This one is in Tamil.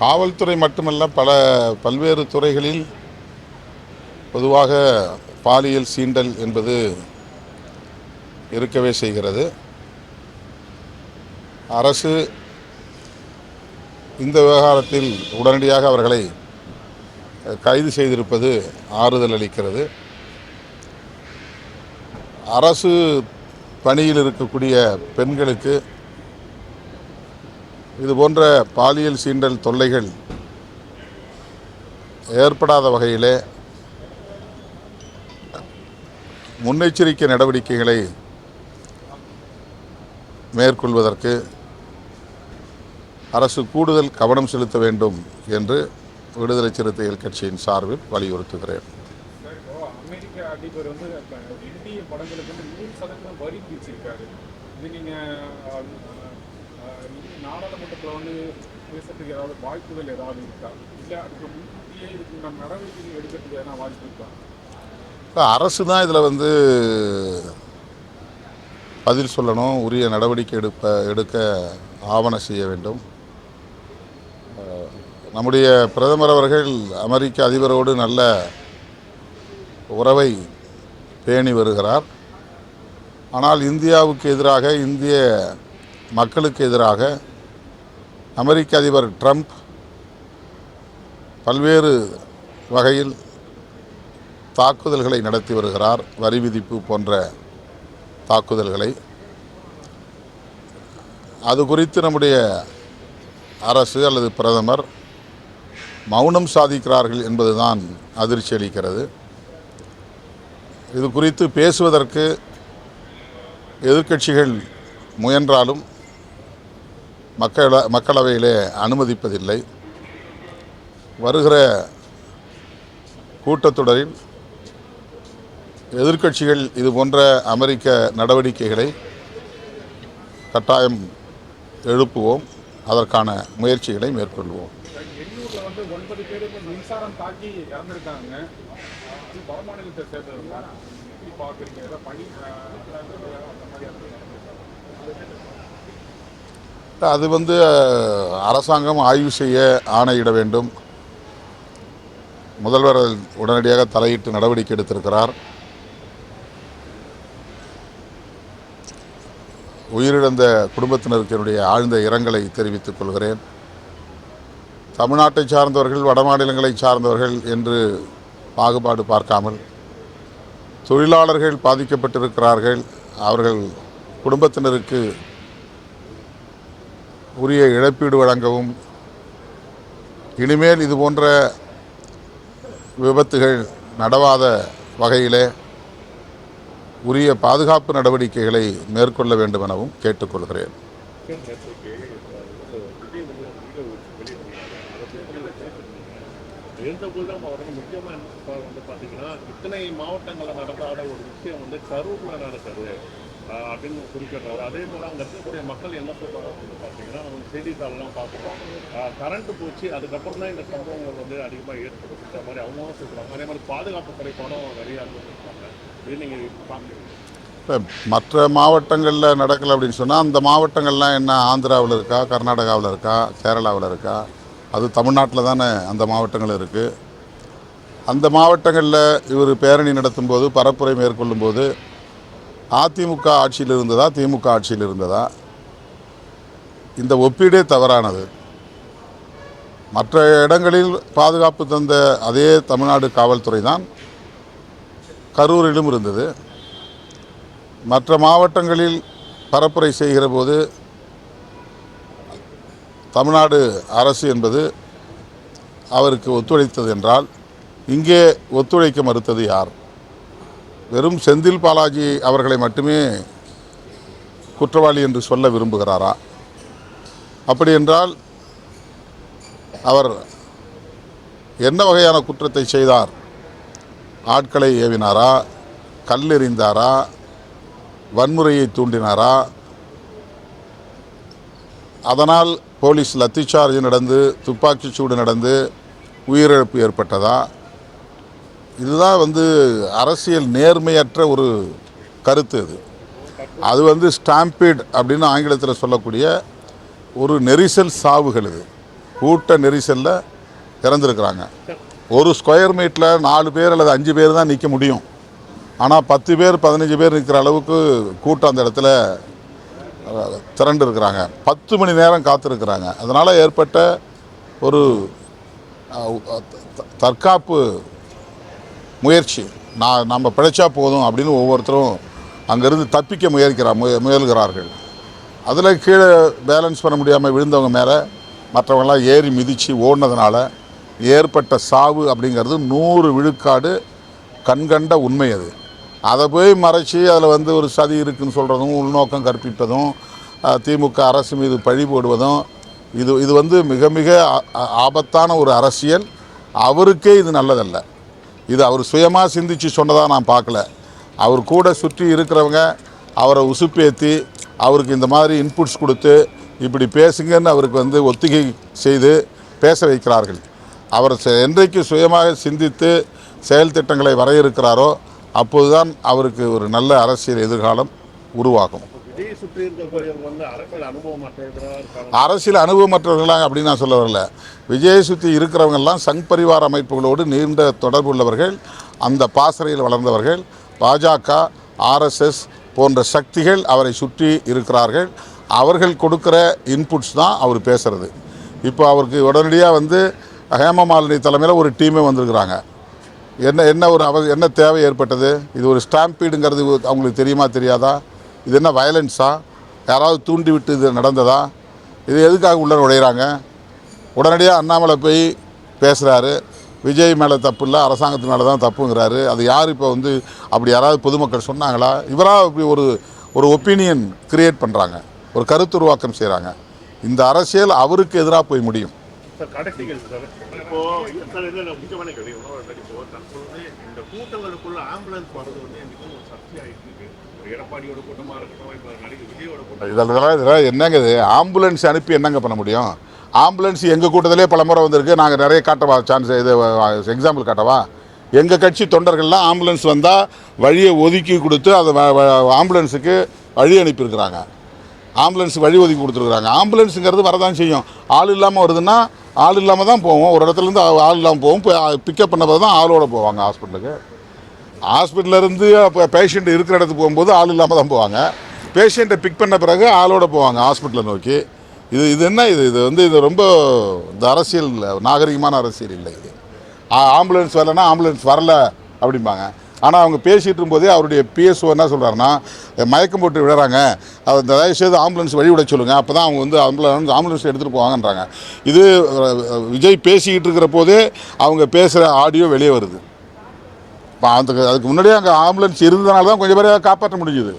காவல்துறை மட்டுமல்ல பல பல்வேறு துறைகளில் பொதுவாக பாலியல் சீண்டல் என்பது இருக்கவே செய்கிறது. அரசு இந்த விவகாரத்தில் உடனடியாக அவர்களை கைது செய்திருப்பது ஆறுதல் அளிக்கிறது. அரசு பணியில் இருக்கக்கூடிய பெண்களுக்கு இது போன்ற பாலியல் சீண்டல் தொல்லைகள் ஏற்படாத வகையிலே முன்னெச்சரிக்கை நடவடிக்கைகளை மேற்கொள்வதற்கு அரசு கூடுதல் கவனம் செலுத்த வேண்டும் என்று விடுதலை சிறுத்தைகள் கட்சியின் சார்பில் வலியுறுத்துகிறேன். அதிபர் நாடாளுமன்றத்தில் வந்து பேசுறதுக்கு ஏதாவது வாய்ப்புகள் ஏதாவது இருக்கா? இல்லை அதுக்கு முன்கூட்டியே இதுக்கு நம்ம நடவடிக்கைகள் எடுக்கிறதுக்கு எதனா வாய்ப்பு இருக்கா? இப்ப அரசு தான் இதில் வந்து பதில் சொல்லணும் உரிய நடவடிக்கை எடுப்ப எடுக்க ஆவண செய்ய வேண்டும். நம்முடைய பிரதமர் அவர்கள் அமெரிக்க அதிபரோடு நல்ல உறவை பேணி வருகிறார். ஆனால் இந்தியாவுக்கு எதிராக இந்திய மக்களுக்கு எதிராக அமெரிக்க அதிபர் ட்ரம்ப் பல்வேறு வகையில் தாக்குதல்களை நடத்தி வருகிறார் வரி விதிப்பு போன்ற தாக்குதல்களை. அது குறித்து நம்முடைய அரசு அல்லது பிரதமர் மௌனம் சாதிக்கிறார்கள் என்பதுதான் அதிர்ச்சி அளிக்கிறது. இது குறித்து பேசுவதற்கு எதிர்க்கட்சிகள் முயன்றாலும் மக்கள மக்களவையிலே அனுமதிப்பதில்லை. வருகிற கூட்டத்தொடரில் எதிர்க்கட்சிகள் இது போன்ற அமெரிக்க நடவடிக்கைகளை கட்டாயம் எழுப்புவோம். அதற்கான முயற்சிகளை மேற்கொள்வோம். எண்ணூர்ல அது வந்து அரசாங்கம் ஆய்வு செய்ய ஆணையிட வேண்டும். முதல்வர் உடனடியாக தலையிட்டு நடவடிக்கை எடுத்திருக்கிறார். உயிரிழந்த குடும்பத்தினருக்கு என்னுடைய ஆழ்ந்த இரங்கலை தெரிவித்துக் கொள்கிறேன். தமிழ்நாட்டை சார்ந்தவர்கள் வடமாநிலங்களை சார்ந்தவர்கள் என்று பாகுபாடு பார்க்காமல் தொழிலாளர்கள் பாதிக்கப்பட்டிருக்கிறார்கள். அவர்கள் குடும்பத்தினருக்கு உரிய இழப்பீடு வழங்கவும் இனிமேல் இது போன்ற விபத்துகள் நடவாத வகையிலே உரிய பாதுகாப்பு நடவடிக்கைகளை மேற்கொள்ள வேண்டும் எனவும் கேட்டுக்கொள்கிறேன். இருந்தபோது நம்ம முக்கியமாக வந்து பார்த்தீங்கன்னா இத்தனை மாவட்டங்களில் ஒரு விஷயம் வந்து கரூரில் நடக்குது அப்படின்னு குறிப்பிட்டார் அதே போல் அங்கே இருக்கக்கூடிய மக்கள் என்ன சொல்கிறாங்க அப்படின்னு பார்த்தீங்கன்னா நம்ம செய்தித்தாளெலாம் பார்க்குறோம் கரண்ட்டு போச்சு அதுக்கப்புறம் தான் இந்த சம்பவங்கள் வந்து அதிகமாக ஏற்படுத்துற மாதிரி அவங்களும் சொல்கிறாங்க அதே மாதிரி பாதுகாப்பு குறைபாடும் நிறையா இருந்துருக்காங்க இது நீங்கள் பார்க்குறீங்க இப்போ மற்ற மாவட்டங்களில் நடக்கலை அப்படின்னு சொன்னால் அந்த மாவட்டங்கள்லாம் என்ன? ஆந்திராவில் இருக்கா கர்நாடகாவில் இருக்கா கேரளாவில் இருக்கா? அது தமிழ்நாட்டில் தானே அந்த மாவட்டங்கள் இருக்குது அந்த மாவட்டங்களில் இவர் பேரணி நடத்தும்போது பரப்புரை மேற்கொள்ளும்போது அதிமுக ஆட்சியில் இருந்ததா திமுக ஆட்சியில் இருந்ததா? இந்த ஒப்பீடே தவறானது. மற்ற இடங்களில் பாதுகாப்பு தந்த அதே தமிழ்நாடு காவல்துறை தான் கரூரிலும் இருந்தது. மற்ற மாவட்டங்களில் பரப்புரை செய்கிற போது தமிழ்நாடு அரசு என்பது அவருக்கு ஒத்துழைத்தது என்றால் இங்கே ஒத்துழைக்க மறுத்தது யார்? வெறும் செந்தில் பாலாஜி அவர்களை மட்டுமே குற்றவாளி என்று சொல்ல விரும்புகிறாரா? அப்படி என்றால் அவர் என்ன வகையான குற்றத்தை செய்தார்? ஆட்களை ஏவினாரா? கல்லெறிந்தாரா வன்முறையை தூண்டினாரா? அதனால் போலீஸ் லத்திச்சார்ஜ் நடந்து துப்பாக்கிச் சூடு நடந்து உயிரிழப்பு ஏற்பட்டதா? இதுதான் வந்து அரசியல் நேர்மையற்ற ஒரு கருத்து இது. அது வந்து ஸ்டாம்பீட் அப்படின்னு ஆங்கிலத்தில் சொல்லக்கூடிய ஒரு நெரிசல் சாவுகள் இது. கூட்ட நெரிசலில் இறந்துருக்குறாங்க. ஒரு ஸ்கொயர் மீட்டில் நாலு பேர் அல்லது அஞ்சு பேர் தான் நிற்க முடியும். ஆனால் பத்து பேர் பதினஞ்சு பேர் நிற்கிற அளவுக்கு கூட்டம் அந்த இடத்துல அஹ், திரண்டு இருக்கிறாங்க. பத்து மணி நேரம் காத்திருக்கிறாங்க. அதனால் ஏற்பட்ட ஒரு த- தற்காப்பு முயற்சி. நான் நம்ம பிழைச்சா போதும் அப்படின்னு ஒவ்வொருத்தரும் அங்கேருந்து தப்பிக்க முயற்கிறா முய முயல்கிறார்கள். அதில் கீழே பேலன்ஸ் பண்ண முடியாமல் விழுந்தவங்க மேலே மற்றவங்களாம் ஏறி மிதித்து ஓடினதுனால ஏற்பட்ட சாவு அப்படிங்கிறது நூறு விழுக்காடு கண்கண்ட உண்மை அது. அதை போய் மறைச்சி அதில் வந்து ஒரு சதி இருக்குன்னு சொல்கிறதும் உள்நோக்கம் கற்பிப்பதும் திமுக அரசு மீது பழி போடுவதும் இது இது வந்து மிக மிக ஆபத்தான ஒரு அரசியல். அவருக்கே இது நல்லதல்ல. இது அவர் சுயமாக சிந்திச்சு சொன்னதாக நான் பார்க்கல. அவர் கூட சுற்றி இருக்கிறவங்க அவரை உசுப்பேற்றி அவருக்கு இந்த மாதிரி இன்புட்ஸ் கொடுத்து இப்படி பேசுங்கன்னு அவருக்கு வந்து ஒத்திகை செய்து பேச வைக்கிறார்கள். அவர் என்றைக்கு சுயமாக சிந்தித்து செயல் திட்டங்களை வரையறுக்கிறாரோ அப்போதுதான் அவருக்கு ஒரு நல்ல அரசியல் எதிர்காலம் உருவாகும். சுற்றி அரசியல் அனுபவம் அனுபவமற்றவர்களாக அப்படின்னு நான் சொல்ல வரல. விஜயை சுற்றி இருக்கிறவங்கெல்லாம் சங் பரிவார அமைப்புகளோடு நீண்ட தொடர்பு உள்ளவர்கள் அந்த பாசறையில் வளர்ந்தவர்கள் பாஜக ஆர்எஸ்எஸ் போன்ற சக்திகள் அவரை சுற்றி இருக்கிறார்கள். அவர்கள் கொடுக்குற இன்புட்ஸ் தான் அவர் பேசுகிறது இப்போ அவருக்கு உடனடியாக வந்து ஹேமமாலினி தலைமையில் ஒரு டீமே வந்திருக்கிறாங்க. என்ன என்ன ஒரு அவ என்ன தேவை ஏற்பட்டது? இது ஒரு ஸ்டாம்பீடுங்கிறது அவங்களுக்கு தெரியுமா தெரியாதா? இது என்ன வயலன்ஸா யாராவது தூண்டி விட்டு இது நடந்ததா? இது எதுக்காக உள்ள நுழையிறாங்க? உடனடியாக அண்ணாமலை போய் பேசுகிறாரு விஜய் மேலே தப்பு இல்லை அரசாங்கத்து மேலே தான் தப்புங்கிறாரு. அது யார் இப்போ வந்து அப்படி யாராவது பொதுமக்கள் சொன்னாங்களா? இவராக இப்படி ஒரு ஒரு ஒப்பீனியன் கிரியேட் பண்ணுறாங்க ஒரு கருத்துருவாக்கம் செய்கிறாங்க இந்த அரசியல் அவருக்கு எதிராக போய் முடியும். கூட்டங்களுக்குள்ள ஆம்புலன்ஸ் வர்றது வந்து எடப்பாடியோட கூட்டமா இருக்கட்டும் இப்போ விஜயோட கூட்டம் இதெல்லாம் இதெல்லாம் என்னங்க இது? ஆம்புலன்ஸ் அனுப்பி என்னங்க பண்ண முடியும்? ஆம்புலன்ஸ் எங்கள் கூட்டத்திலே பல முறை வந்திருக்கு. நாங்கள் நிறைய காட்டவா சான்ஸ் இது எக்ஸாம்பிள் காட்டவா? எங்கள் கட்சி தொண்டர்கள்லாம் ஆம்புலன்ஸ் வந்தால் வழியை ஒதுக்கி கொடுத்து அதை வ- ஆம்புலன்ஸுக்கு வழி அனுப்பியிருக்கிறாங்க. ஆம்புலன்ஸ் வழி ஒதுக்கி கொடுத்துருக்குறாங்க. ஆம்புலன்ஸுங்கிறது வரதான் செய்யும். ஆள் இல்லாமல் வருதுன்னா ஆள் இல்லாமல் தான் போவோம். ஒரு இடத்துலேருந்து ஆள் இல்லாமல் போவோம். பிக்கப் பண்ண தான் ஆளோட போவாங்க ஹாஸ்பிட்டலுக்கு ஹாஸ்பிட்டலேருந்து அப்போ பேஷண்ட் இருக்கிற இடத்துக்கு போகும்போது ஆள் இல்லாமல் தான் போவாங்க. பேஷண்ட்டை பிக் பண்ண பிறகு ஆளோட போவாங்க ஹாஸ்பிட்டலை நோக்கி. இது இது என்ன இது? இது வந்து இது ரொம்ப இந்த அரசியல் இல்லை. நாகரிகமான அரசியல் இல்லை இது. ஆ- ஆம்புலன்ஸ் வரலன்னா ஆம்புலன்ஸ் வரல அப்படிம்பாங்க. ஆனால் அவங்க பேசிகிட்டு இருக்கும்போதே அவருடைய பிஎஸ்ஓ என்ன சொல்கிறாருன்னா மயக்கம் போட்டு விடுறாங்க. அதை தயவு செய்து ஆம்புலன்ஸ் வழி விட சொல்லுங்கள் அப்போ தான் அவங்க வந்து ஆம்புலன்ஸ் ஆம்புலன்ஸ் எடுத்துகிட்டு போவாங்கன்றாங்க. இது விஜய் பேசிக்கிட்டு இருக்கிற போதே அவங்க பேசுகிற ஆடியோ வெளியே வருது. இப்போ அதுக்கு அதுக்கு முன்னாடியே அங்கே ஆம்புலன்ஸ் இருந்ததுனால தான் கொஞ்சம் பேரை காப்பாற்ற முடிஞ்சுது.